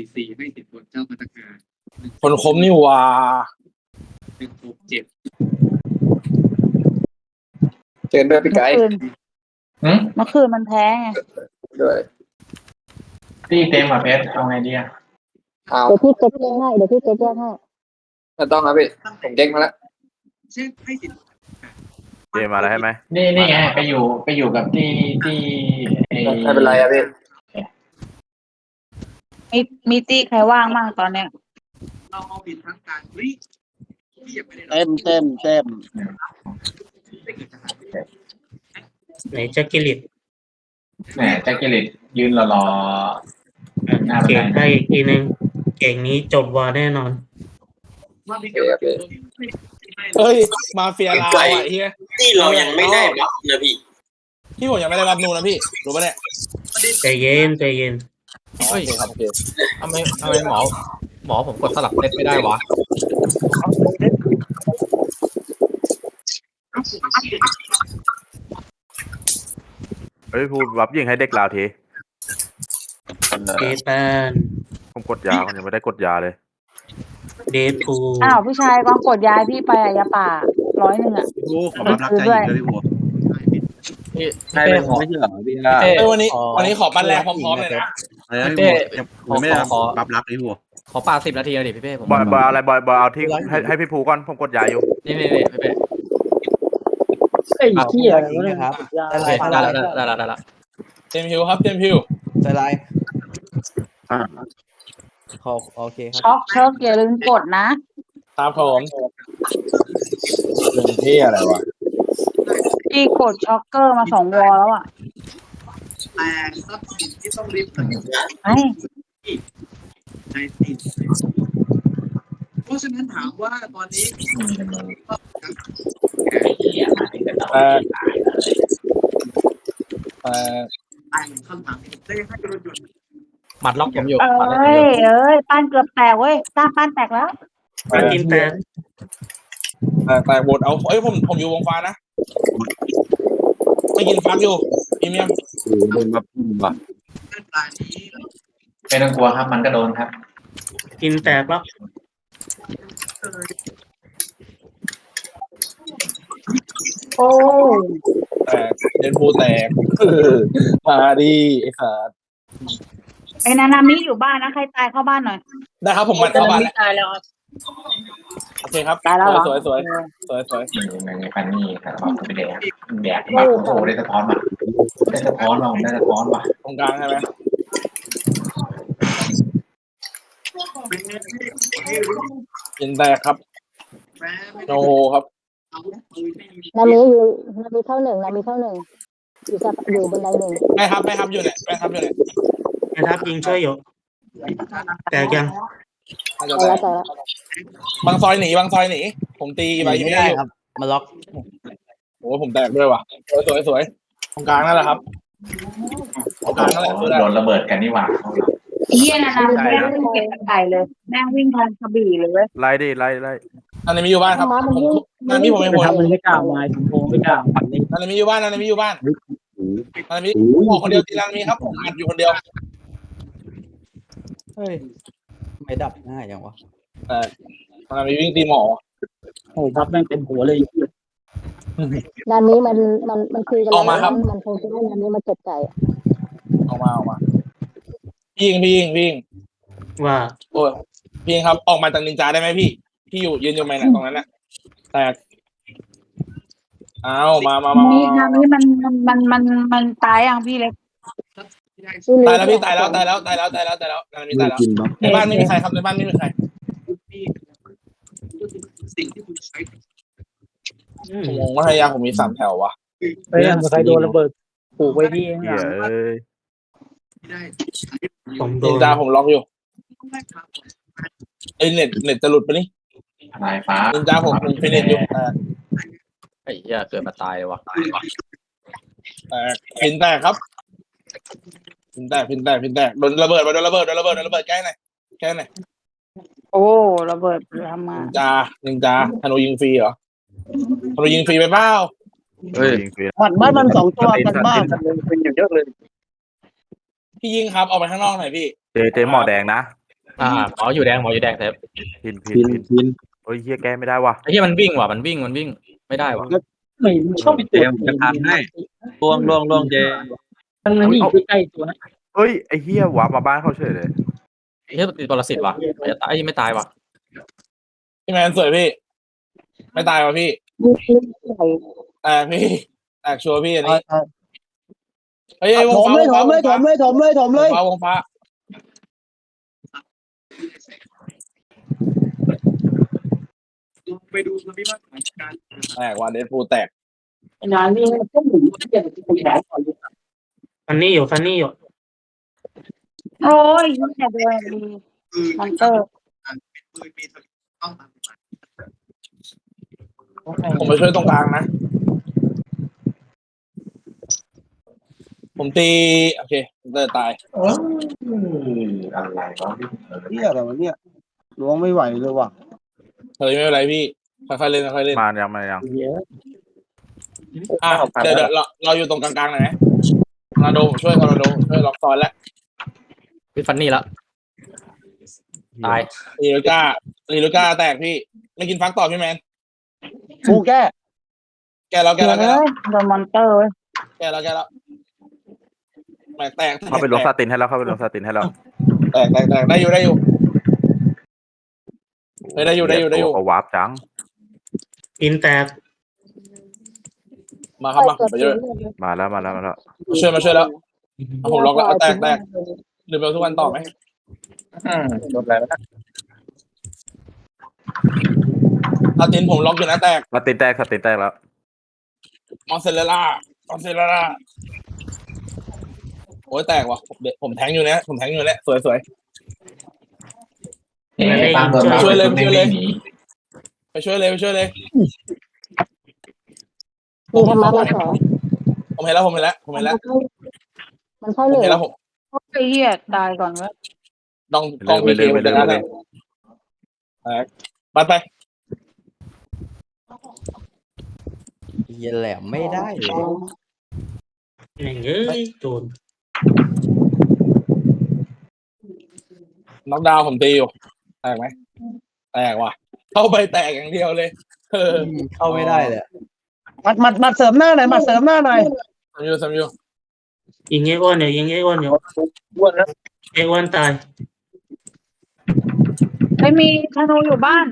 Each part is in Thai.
สี่สี่ให้สินบนเจ้าพนักงานคนคมนี่หว่า หนึ่งหกเจ็ดเจนด้วยพี่เมื่ไก่อคืนหืมเมื่อคืนมันแพ้ไงด้วยตีเต็มอะเพชรเอาไงดีอะเอาเดี๋ยวพี่เก็บเรื่องให้เดี๋ยวพี่เก็บเรื่องให้ไม่ต้องครับพี่ผมเก่งมาแล้วเช่นให้สินเจมาแล้วใช่ไหมนี่นี่ไงไปอยู่ไปอยู่กับที่ที่ไอ้ไม่เป็นไรอะพี่ มีมีตี้ใครว่างมั่งตอนเนี้ยเราเอาผิดทั้งการเฮ้ยที่ยังไม่ได้เต็มเต็มเต็มไม่เกิดจากการไหนจะกิริตแหมแจ็คเกลิตยืนรอรอ อะหน้าบันได เก่งได้อีกทีนึงเก่งนี้จบวาแน่นอน ว่าไม่เกี่ยวกับเฮ้ย มาเฟียลาวอะเฮียนี่เรายังไม่ได้บัฟนะพี่ พี่ผมยังไม่ได้รับนูนนะพี่ รู้ปะเนี่ยใจเย็นใจเย็น โอเคครับโอเคทำไมทำไมหมอ หมอผมกดสลับเซตไม่ได้วะ เฮ้ยพูดวับยิงให้เด็กลาวทีเดแปนผมกดยาคนยังไม่ได้กดยาเลยเดทูอ้าวพี่ชายกองกดย้ายพี่ไปอะยาป่าร้อยหนึ่งอะ โอ้ขอบัฟรักใจอีกเลยพี่หัวพี่ใช่เป้เป็นขอไม่ใช่เหรอพี่พี่เป้เอ้ยวันนี้ขอวันนี้ขอปั้นแรกพร้อมๆเลยนะอะไรนะ พี่พี่เป้หัวยังไม่ได้ขอบัฟรักเลยพี่หัวขอปาสิบนาทีเลยดิพี่เป้ผมบอยบอยอะไรบอยบอยเอาที่ให้ให้พี่ภูก่อนผมกดยาอยู่นี่นี่นี่พี่เป้ไอ้เหี้ยครับได้ได้ได้ได้ได้ได้เจมส์ฮิวครับเจมส์ฮิวใจร้ายขอโอเคครับช็อกเชิร์กอย่าลืมกดนะครับผมเรื่องที่อะไรวะพี่กดช็อกเกอร์มาสองวอลแล้วอะแต่ทรัพย์สินที่ ต้องริบเงินไอ้ในสินเพราะฉะนั้นถามว่าตอนนี้เอ่อเอ่อตายเหมือนคำถามได้ให้รถยนต์หมัดล็อกผมอยู่เอ้หมัดล็อกผมยอยู่เอ้ยป้านเกือบแตกเว้ยต้าป้านแตกแล้วปากินแตนแต่แต่บทเอาเอ้ยผมผมอยู่วงฟ้านะไม่กินฟักอยู่พรีเมียมโดนบัฟว่ะ หน้าตานี้ไม่ต้องกลัวครับ มันก็โดนครับ กินแตกแล้วโอ้แตกเดนพูแตกมาดีไอ้ขาดไอ้นานามิอยู่บ้านนะใครตายเข้าบ้านหน่อยได้ครับผมมันเข้าบ้านแล้ว ตายแล้ว โอเคครับตายแล้วเหรอ สวยสวยสวยสวยนี่ในในปันนี่แต่ว่าผมไปแดกแดกบัฟโอ้โหได้สะท้อนมาได้สะท้อนมาได้สะท้อนมาตรงกลางใช่ไหมเป็นเงินที่ไม่รู้กินแตกครับแม้ไม่โนได้โฮครับอาวุธปืนไม่มีนามิอยู่นามิเท่าหนึ่งนามิเท่าหนึ่งอยู่สะอยู่บนไดหนึ่งไม่ครับไม่ครับอยู่เนี่ยไม่ครับอยู่เนี่ยแม่ทัพยิงช่วยอยู่ แตกยัง น่าจะตายแตแล้วกตายแล้วบางซอยหนีบางซอยหนี ผมตีไปไม่ได้อยู่มาล็อกโอ้โหผมแตกด้วยว่ะสวยสวยสวยตรงกลางนั่นแหละครับตรงกลางนั่นแหละโอ้คือโหได้โดนระเบิดกันนี่หว่าเฮียนานาแม่งวิ่งเก็บไก่เลย แม่งวิ่งทางกระบี่เลยเว้ยไล่ดิไล่ไล่อันนี้มีอยู่บ้านครับผมอันนี้ผมไม่ผมมันไม่กล้ามาผมโงไม่กล้าปัดนี่อันนี้มีอยู่บ้านอันนี้มีอยู่บ้านอันนี้มีผมออกคนเดียวตีรันมีครับผมอัดอยู่คนเดียวเฮ้ย ไม่ดับง่ายอย่างวะอันนี้วิ่งตีหมอโอ้บัฟแม่งเป็นหัวเลยนามิมันมันมันคุยกันออกมาครับมันคงจะได้นามิมาเก็บไก่อะออกมาออกมาพี่ยิงพี่ยิงพี่ยิงว่าโอ้ยพี่ยิงครับออกมาจากนินจาได้ไหมพี่ พี่อยู่ยืนอยู่ไหมนะตรงนั้นน่ะแตกเอามามามานามิมานามิมันมันมันมันมันตายยังพี่เล็กที่ได้พี่ ตายแล้วพี่ตายแล้วตายแล้วตายแล้วตายแล้วตายแล้วตายแล้วตายแล้วกินบัฟในบ้านไม่มีใครครับในบ้านไม่มีใครที่สิ่งที่คุณใช้อืมผมงงว่าพยาผมมีสามแถววะเฮ้ยใครโดนระเบิดปลูกไว้ที่เหี้ยเอ้ยที่ได้ผมโดนินนจาผมล็อกอยู่ไม่ครับไอ้ยเน็ตเน็ตจะหลุดไปะนี่ลายฟ้านินจาผมผมฟินเน็ตอยู่แตกไอ้เหี้ยเกิดมาตายเลยวะแตกฟินแตกครับ ฟินแตกฟินแตกฟินแตกโดนระเบิดมาโดนระเบิดโดนระเบิดโดนระเบิดใกล้หน่อยใกล้หน่อยโอ้ระเบิดทำมานินจานินจาธนูยิงฟรีเหรอธนูยิงฟรีไปเปล่าเฮ้ยยิงฟรีมันบ้านมันสองตัวกันมากเป็นอยู่เยอะเลยพี่ยิงครับออกไปข้างนอกหน่อยพี่ เจเจหมอแดงนะอ่าหมออยู่แดงหมออยู่แดงแต่พินพินพินพินพินโอ้ยเฮียแกไม่ได้ว่ะไอ้ที่มันวิ่งว่ะมันวิ่งมันวิ่งไม่ได้ว่ะไม่ชอบไปตัวจะทำให้ล่วงล่วงล่วงเจ มันนี่ใกล้ๆตัวนะเฮ้ยไอ้เฮียหวามาบ้านเขาเฉยเลยไอ้ที่ติดปรสิตว่ะอาจจะตายไอ้ยไม่ตายว่ะพี่แมนสวยพี่ ไม่ตายวะพี่แตกพี่แตกชัวร์พี่อันนี้เฮ้ยเฮ้ยวถงมฟ้าเลยถมเลยถมเลยถมเลยถมวเลงยฟ้าวงฟ้าไปดูคนที่ว่าการแตกว่ะเดดพูลแตกงานนี้พวกหนูที่จะไปขายก่อน ฟันนี่อยู่ฟันนี่อยู่โอ้ยแต่โดนดีคือมอนเตอร์เป็นปืนมีต้องตามผมไปช่วยตรงกลางนะ ผมตี โอเคเดินตาย เอออะไรวะพี่เออเนี่ยอะไรวะเนี่ยล้วงไม่ไหวเลยว่ะเฮ้ยไม่เป็นไรพี่ ค่อยๆเล่นค่อยๆเล่น มายังมายังเยอะอะเดี๋ยวเดี๋ยวเราเราอยู่ตรงกลางๆหน่อยไหมท อร์นาโดผมช่วยทอร์นาโดช่วยล็อกตอนแล้วพี่ฟันนี่ละตายลีลูก้าลีลูก้าแตกพี่ ไม่กินฟักต่อพี่แมนกูแก้แกแล้วแกเดี๋ยแล้ววแกเลแล้วยโดนมอนเตอร์เว้ยแกแล้วแกแล้วแตกแตกเข้าไปลงซาตินให้แล้วเข้าไปลงซาตินให้แล้วแตกแตกแตกได้อยู่ได้อยู่เฮ้ยได้อยู่ได้อยู่ได้อยู่เขาวาร์ปจังอินแตก มาครับมาผมไปช่วยมาแล้วมาแล้วมาแล้วมาช่วยมาช่วยแล้วเอาผมล็อกแล้วเอาแตกแตกหรือไปเอาทุกวันต่อไหมโดนแล้วลาตินผมล็อกอยู่นะแตกซาตินแตกซาตินแตกแล้วมอนเซเรล่ามอนเซเรล่าโอ้ยแตกว่ะผมเด็ผมแทงอยู่เนี้ยผมแทงอยู่เนี้ยสวยสวยเอ๊ะตามเดินมาช่วยเลยไม่ช่วยเลยหนีไปช่วยเลยไปช่วยเลย มีธรรมะมาสอนผมเห็นแล้วผมเห็นแล้วผมเห็นแล้วมันเข้าผมเลยเห็นแล้วผมไอ้เหี้ยตายก่อนเว้ยดองกองพีเคผมจะได้เลยแตกปัดไปเย็นแหลมไม่ได้เลย แม่งเอ้ยโดนน็อกดาวน์ผมตีอยู่แตกไหมแตกว่ะเข้าไปแตกอย่างเดียวเลย เออเข้าไม่ได้เลย มัดมัดมัดเสริมหน้าหน่อยมัดเสริมหน้าหน่อยสามยูสามยูยิงไอ้อ้วนอยู่ยิงไอ้อ้วนอยู่อ้วนแล้วไอ้อ้วนตายไม่มีธนูอยู่บ้าน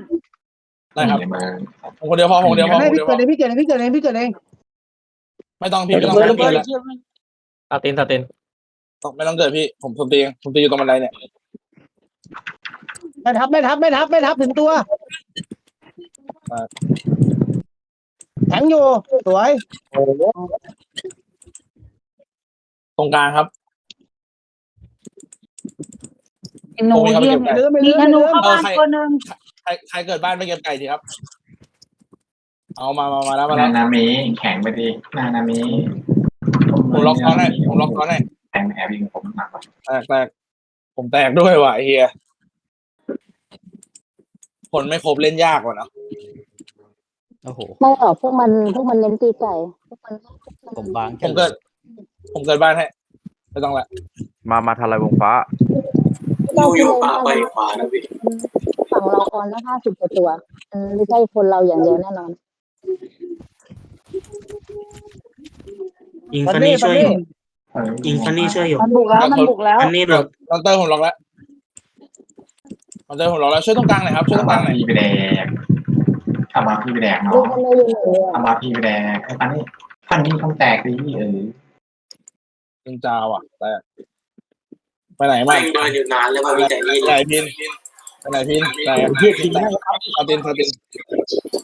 ได้ครับหนีมาผมคนเดียวพอผมคนเดียวพอผมให้คนพี่เดียวพเกิอดเองพี่เกิดเองพี่เกิดเองพี่เกิดเองไม่ต้องพี่ไม่ต้องไม่ต้องเกิดแล้วตาตินตาตินไม่ต้องเกิดพี่ผมผมตีเองผมตีอยู่ตรงบันไดเนี่ยไม่ทับไม่ทับไม่ทับไม่ทับถึงตัว แข็งอยู่ สวยตรงกลางครับไอ้หนูผมมีครับเยี่ยมเก็บไก่ลืมไม่มีลืมธไม่นูลืมเข้าบ้านตัวหนึ่งใครใครเกิดบ้านไปเก็บไก่ทีครับ เอามามามาแล้วมานาแล้วนามิแข็งไปดินานามิผมล็อกเขาหน่อยผมล็อกเขาหน่อยแทงแอบยิงผมหนักว่ะแตกแตกผมแตกด้วยว่ะไอ้เฮียคนไม่ครบเล่นยากกว่าเนอะ โอ้โห ไม่หรอกพวกมันพวกมันเน้นตีไก่พวกมันผมบางผมเกิด ผมเกิดบ้านให้ไม่ต้องละมา มาทลายวงฟ้า เราอยู่ป่าไปขวานะพี่ฝั่งเราออนละห้าสิบกว่าตัวมันไม่ใช่คนเราอย่างเดียวแน่นอนยิงฟันฟันนี่นี่ฟัช่นวยอนี่ยู่ยิงฟันนี่ช่วยอยู่มันบุกแล้วมันบุกแล้วฟันนี่หลุดลอนเตอร์ผมล็อกแล้วลอนเตอร์ผมล็อกแล้วช่วยตรงกลางหน่อยครับช่วยตรงกทำลามางหน่อยพี่ไปแด กทำมาพี่ไปแดกเนาะดูกันเลยอยู่ไหนอะทำมาพี่ไปแดกอันนี้พันนี้ต้องแตกดิเออจิงจาวอะแตกไปไหนมาเดินอยู่นานแล้วมันมีแต่นี่ไหนพินไปไหนพินแตกเฮียพินแตกสตินสติน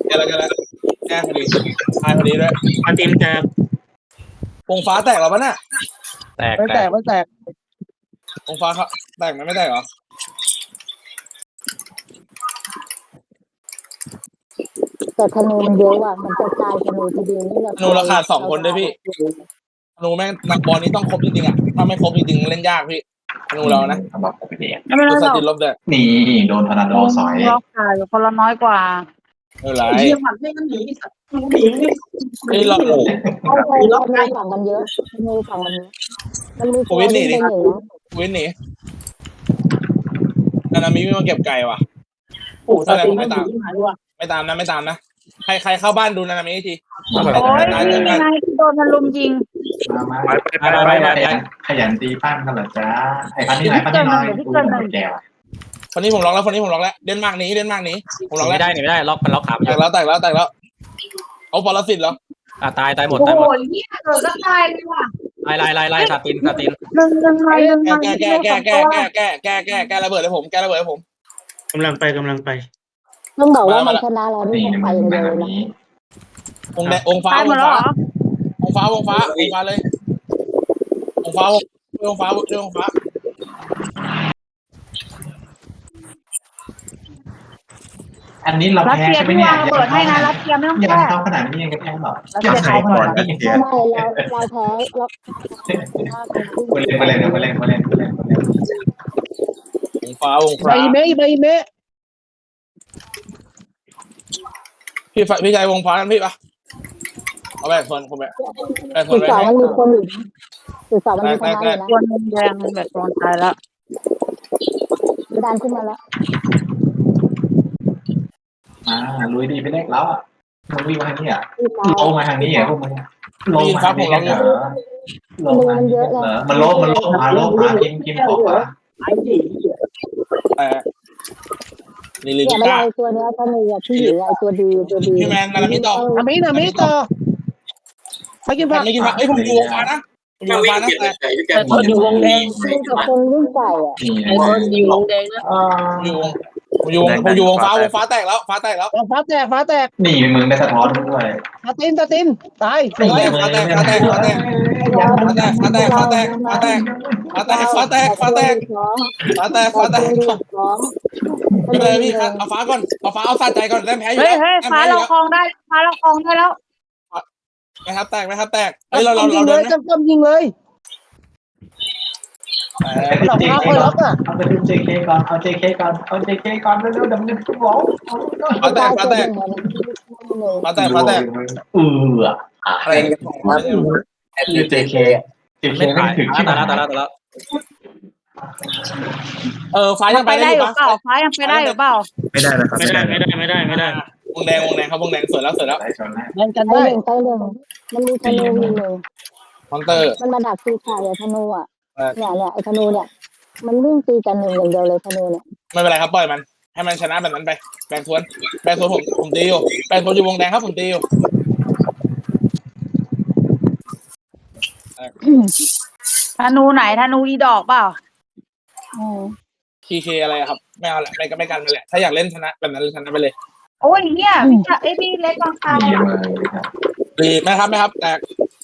แกแล้วแกแล้วแกพอดีตายพอดีด้วยมาตินแตกวงฟ้าแตกแล้วปะน่ะแตกไม่แตแตกกไม่แตกวงฟ้าเขาแตกไหมไม่แตกเหรอ แต่ธนูมันเยอะว่ะมันกระจายธนูทีเดียวนี่เราธนูราคาสองคนด้วยพี่ ธนูแม่งนักบอลนี้ต้องครบจริงๆอะถ้าไม่ครบจริงๆเล่นยากพี่ธนูเรานะทำมาผมไปแดกไม่เป็นไรดูหสรอกตินลบด้วยนี่โดนทอร์นาโดสอยล็อกตายคนละน้อยกว่าไม่เป็นไรเยี่ยมมันไม่กันหนีสัตว์หนีเฮ้ยเรามีล็อกในฝั่งมันเยอะมีฝั่งมันเยอะมันมีตัวที่เป็นหนึ่งนะวินหนีนานามิไม่มาเก็บไก่ว่ะโอ้สติไม่ดีหายว่ะไม่ตามนะไม่ตามนะ ใครใครเข้าบ้านดูนานามิอีกทีมาโอ้โอ้ยได้นี่ได้ไงโดนมันลุมยิงมาไปไปไปไปไปไปไปขยันตีปั้นกันเหรอจ๊ะไอ้ปั้นที่ไหนปั้นที่น้อยกูไม่แก่ว่ะคนนี้ผมล็อกแล้วคนนี้ผมล็อกแล้ว เดนมาร์กหนี้เดนมาร์กหนี้ผมล็อกไม่แล้วได้หนีไม่ได้ล็อกมันล็อกขาไปอแตยู่กแล้วแตกแล้วแตกแล้วเอาปรสิตเหรออะตายตายหมดโอ้ตายหโหมดนี่เกิดก็ตายเลยว่ะไล่ไล่ไล่ไล่ซาตินซาตินหนึ่งหนึ่งไงหนึ่งไงแก้แก้แก้แก้แก้แก้แก้แก้แก้ระเบิดเลยผมแก้ระเบิดเลยผมกำลังไปกำลังไป ต้องบอกว่ามันชนะเราไม่นี่ต้องมัไปนเลแบบยนะนี้องค์แดงองค์ฟ้าตายอหมดงค์แล้วฟ้าเหรอองค์ฟ้าวงฟ้าวงฟ้าเลยองค์ฟ้าวงฟ้าด้วยองค์ฟ้าอันนี้เรารัสแพ้เซียใช่ไหมที่เนี่ยวางระเบิดให้นะรัสเซียไม่ต้องยังแก้เข้าขนาดนี้ยังจะแพ้หรอรัสเซียขายก่อนไม่เราเราแพ้เราไปเล่นไปเล่นไปเล่นไปเล่นไปเล่นไปเล่นองค์ฟ้าวงใบฟ้าเมย์ใบเมย์ พี่ฝ่ายพี่ชายวงฟ้ากันพี่ปะเอาแบกคนผมแบกแบกคจุนดแบสองกมันมีคนอยู่นะจุดสองมันมีคนอยู่นะตัวนึงแดงแบบโดนตายแล้วดันขึ้นมาแล้วอ่าลุยดีไปเล่นแล้วอะมันวิ่งมาทางนี้อะที่ตายลงมาทางนี้เหรอพวกมึงลงมาทางนี้กันเหรอลงมาเหรอมันลงมันลงมาลงมาพิมพ์พิมพ์ออกมาไอ้ดิเอ อลิลิเนี่ยกิไม่ก้าได้ตัวเนี้ยถ้ามีอะที่อยู่ไอ้ตัวดีตัวดีพี่แมนนานามิต่อนามินามิต่อไปกินผักไม่กินผักเอ้ยผมอยู่วงฟ้านะผมอยู่วงฟ้านะแต่แต่คนอยู่วงแดงดูกับคนรุ่นใส่อะนี่ไอ้คนอยู่วงแดงนะ อยู่วง ผมอยู่วงผมอยู่วงฟ้าวงฟ้าแตกแล้วฟ้าแตกแล้วฟ้าแตกฟ้าแตกนี่มึงได้สะท้อนด้วยตาตินตาตินตายนี่มึงฟ้าแตกฟ้าแตกฟ้าแตกฟ้าแตกฟ้าแตกฟ้าแตกฟ้าแตกฟ้าแตกฟ้าแตกฟ้าแตกฟ้าแตกของไม่เป็นไรพี่ครับเอาฟ้าก่อนเอาฟ้าเอาสะใจก่อนแต้มแพ้อยู่เฮ้ยแล้วเฮ้ยแต้มฟ้าแพ้อเรายู่แล้วคลองได้ฟ้าเราคลองได้แล้วนะครับแตกนะครับแตกเฮ้ยเราเรายิเรางเลเดินยนะ จำจำยิงเลย เออหลอกเขาคนล็อกอะเอาไปดู JK ก่อนเอา JK ก่อนเอา JK ก่อนเร็วๆเดี๋ยวมันจะบอกฟ้าแตกฟ้าแตกฟ้าแตกฟ้าแตกเอออะอะไรกันของมันเนี่ยคือ JK JK ไม่ไม่ตายถึงตาที่ยแล้วตายแล้วตายแล้วเออฟ้ายังไปไปได้ได้อหรืยู่อเปปะล่าฟ้ายังไปได้หรือเปล่าไม่ได้นะครับไม่ได้ไม่ได้ไม่ได้ไม่ได้วงแดงวงแดงครับวงแดงสวยแล้วสวยแล้วได้ชนนะแบ่งกันใต้ได้หนึ่งใต้หนึ่งมันมีธนูอยู่หนึ่งมอนเตอร์มันมาดักตีไข่อะธนูอะ เออเนี่ยเนี่ยไอ้ธนูเนี่ย มันวิ่งตีกันหนึ่งอย่างเดียวเลยธนูเนี่ยไม่เป็นไรครับปล่อยมัน ให้มันชนะแบบนั้นไป แบ่งทวน แบ่งทวนผมผมตีอยู่ แบ่งทวนอยู่วงแดงครับผมตีอยู่ธนูไหนธนูอีดอกเปล่าอืมทีเคอะไรอะครับ ไม่เอาแหละไม่ก็ไม่กันไปแหละ ถ้าอยากเล่นชนะแบบนั้นชนะไปเลยโอ้ยเนี่ยพี่จะไอ้พี่เล็กกองตายดีอะเลยครับดีไหมครับไหมครับ แต่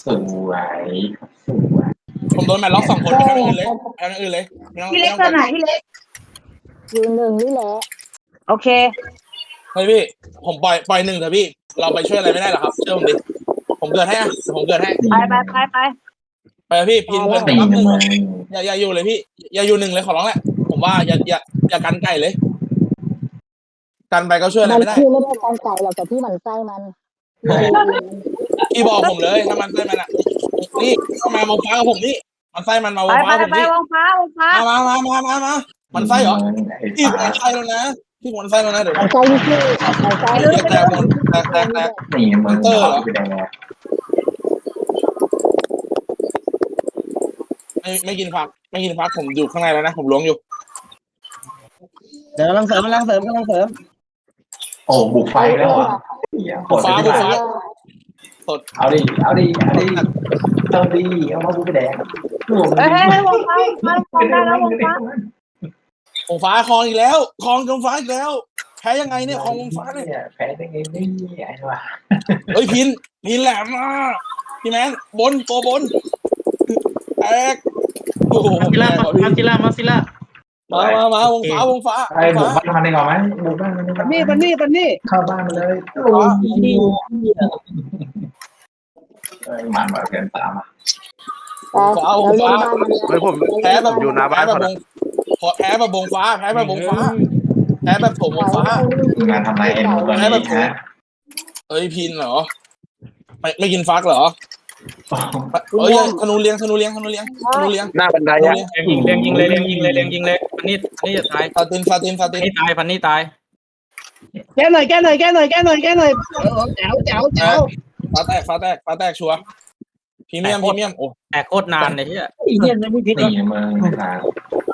สวยสวย ผมโดนแมตล็อกสองคนไม่ให้คนอื่นเลยไม่ให้คนอื่นเลยไม่ต้องพี่ไม่เล็กต้องตัวไหนพี่เล็กยืนหนึ่งนี่แหละ โอเค เฮ้ยพี่ผมปล่อยปล่อยหนึ่งเถอะพี่ เราไปช่วยอะไรไม่ได้หรอกครับเชื่อผมดิผมเกิดให้อะผมเกิดให้ ไปไปไปไปไปเลยพี่พินเพื่อนผมตีรับหนึ่งเลยอย่าอย่าอยู่เลยพี่ อย่าอยู่หนึ่งเลยขอร้องแหละ ผมว่าอย่าอย่าอย่ากันไก่เลย กันไปก็ช่วยอะไรมันไม่ได้ คือไม่ได้การไก่หรอกแต่ที่หมันไส้มัน พี่บอกผมเลยถ้ามันไส้มันอะนี่เข้ามาวงฟ้ากับผมนี่ มันไส้มันมาวไปงไปฟ้าผมไปนี่วงฟ้าวงฟ้ามามามามามามามันไส้เหรอไอ้พี่ฟ้ามันไส้แล้วนะพี่มันไส้แล้วนะเดี๋ยวมันไส้ที่ชื่อมันไส้เดี๋ยวแตกหมดแตกแตกแตกนี่มึงเอาไปแดงไม่ไม่กินฟัก ไม่กินฟักผมอยู่ข้างในแล้วนะ ผมล้วงอยู่ เดี๋ยวกำลังเสริมกำลังเสริมกำลังเสริม โอ้บุกไฟแล้วอะกดไปที่ไหนเอาดิ เอาดิ เอาดิ เอาดิ เอามาบุกไปแดงเฮ้ยเฮ้ยเฮ้ยวงฟ้าวงฟ้าคลองได้แล้ววงฟ้าวงฟ้าคลองอีกแล้วคลองวงฟ้าอีกแล้ว แพ้ยังไงเนี่ยคลองวงฟ้าเนี่ย แพ้ได้ไงนี่ไอ้วะเฮ้ยพินพินแหลมมากพี่แมนบนตัวบนแตกโอ้โหมาซิล่ามาซิล่ามาซิล่า มามามาวงฟ้าวงฟ้าไอ้วงบุกฟ้าบ้านมันได้ก่อนไหมบุกบ้านมันได้ก่อนนี่ปันนี่ปันนี่เข้าบ้านมาเลยมันมาเกินตามอะแต่เราเล่นบ้านมันเฮ้ยผมแพ้แบบอยู่หน้าบ้านแพ้ก่แบอนบวอะงพอแพ้แบบวงฟ้าแพ้แบบวงฟ้าแพ้แบบผมวงฟ้างานทำไรไอ้หนูตัวนี้ฮะเอ้ยพินเหรอไม่ไม่กินฟักเหรอ เอ้ยธนูเลี้ยงธนูเลี้ยงธนูเลี้ยงธนูเลี้ยงหน้าบันไดธนูอะเลี้ยงยิงเลี้ยงยิงเลยเลี้ยงยิงเลยเลี้ยงยิงเลยไปพันนี่พันนี่จะตายฟาตินฟาตินฟาตินนี่ตายพันนี่ตายแก้หน่อยแก้หน่อยแก้หน่อยแก้หน่อยแก้หน่อยเออแจ๋วแจ๋วแจ๋วฟ้าแตกฟ้าแตกฟ้าแตกชัวร์พรีเมียมพรีเมียมโอ้แต่โคตรนานเลยที่ไอ้เหี้ยไม่มีพิษนี่มึงนะครับ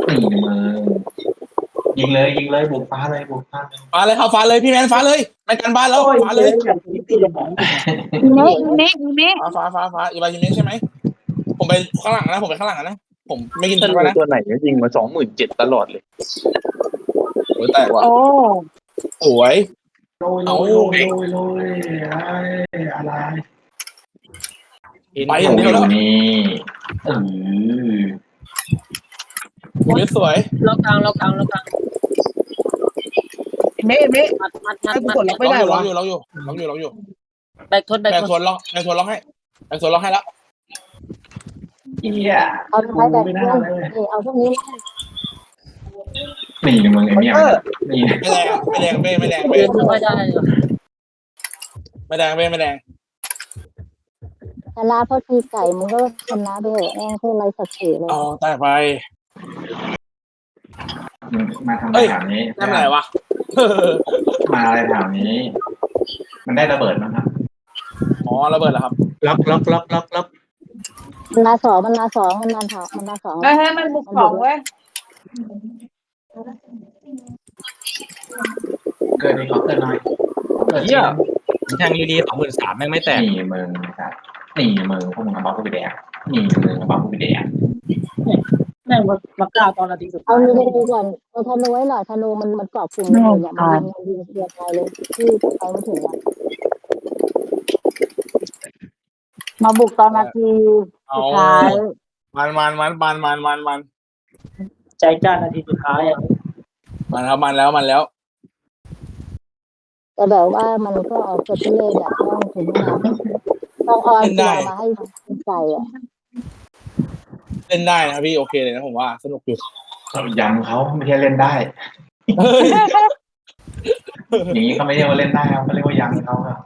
นี่มึง ยิงเลยยิงเลยบุกฟ้าเลยบุกฟ้าเลยฟ้าเลยเข้าฟ้าเลยพี่แมนฟ้าเลยไม่กันบ้านแล้วฟ้าเลยอีเมฆอีเมฆอีเมฆฟ้าฟ้าฟ้าฟ้าอีบาฮิเมะใช่ไหมผมไปข้างหลังนะผมไปข้างหลังนะผมไม่กินธทันนูไปนะตัวไหนเนี่ยยิงมาสองหมื่นเจ็ดตลอดเลยโอ้ยแตกว่ะโอ้สวยโรยโรยโรยโรยโรยอะไรไปอย่างเดียวแล้วนี่เออโอ้ยสวยล็อกกลางล็อกกลางล็อกกลาง เมะเมะ มัดมัดมัดให้กูมัดกดล็อกไม่ได้ล็วะอกอยู่ล็อกอยู่ล็อกอยู่ล็อกอยู่แบกทนแบกแม่ททวนนล็อกแม่ทวนล็อกให้แม่ทวนล็อกให้แล้วเฮียเอาทำไมแบกไม่ทได้นเลยนี่เอาพวกนี้นี่มึงไอ้เนี่ยนี่ไม่แดงไม่แดงเป้ไม่แดงเป้ไม่ได้ไม่แดงเป้ไม่แดงชนะเพราะทีไก่มึงก็ชนะไปเถอะแม่งโคตรไรสักดิ์ศรีเลยอ๋อแตกไปมาทำเอ้ยแถวนี้ได้ไหนวะ มาอะไรแถวนี้ มันได้ระเบิดมั้งครับอ๋อระเบิดแล้วครับ ล็อกล็อกล็อกล็อกล็อกมันมาสองมันมาสองมันมาถามันมาสองไม่ให้มันบุกสองเว้ยเกิดในเขาเกิดหน่อยเกิดเหี้ย แทงดีๆสองหมื่นสามแม่งไม่แตกนี่มึงนะครับนี่มึงพวกมึงเอาบัฟกูไปแดกนี่มึงเอาบัฟกูไปแดก แม่งมามากล้าตอนนาทีสุดเอาท้ายธนูก่อนเอาธนูไว้หน่อยธนูมันมันเกาะกลุ่มเลยเนี่ยมันยิงมันยิงเสียตายเลยที่ไปไม่ถึงอะมาบุกตอนนาทีเอาสุดท้ายมันมันมันมันมันมันมันใจกล้านาทีสุดท้ายอะมันครับมันแล้วมันแล้ว แต่แบบว่ามันก็ออกเกิดเลยแบบต้องถึงขนาดต้องออนตัวมาให้ไก่อะ เล่นได้นะพี่โอเคเลยนะผมว่าสนุกอยู่ยำเขาไม่ใช่เล่นได้เฮ้ยอย่างนี้เขาไม่เรียกว่าเล่นได้ครับเขาเรียกว่ายำเขาครับ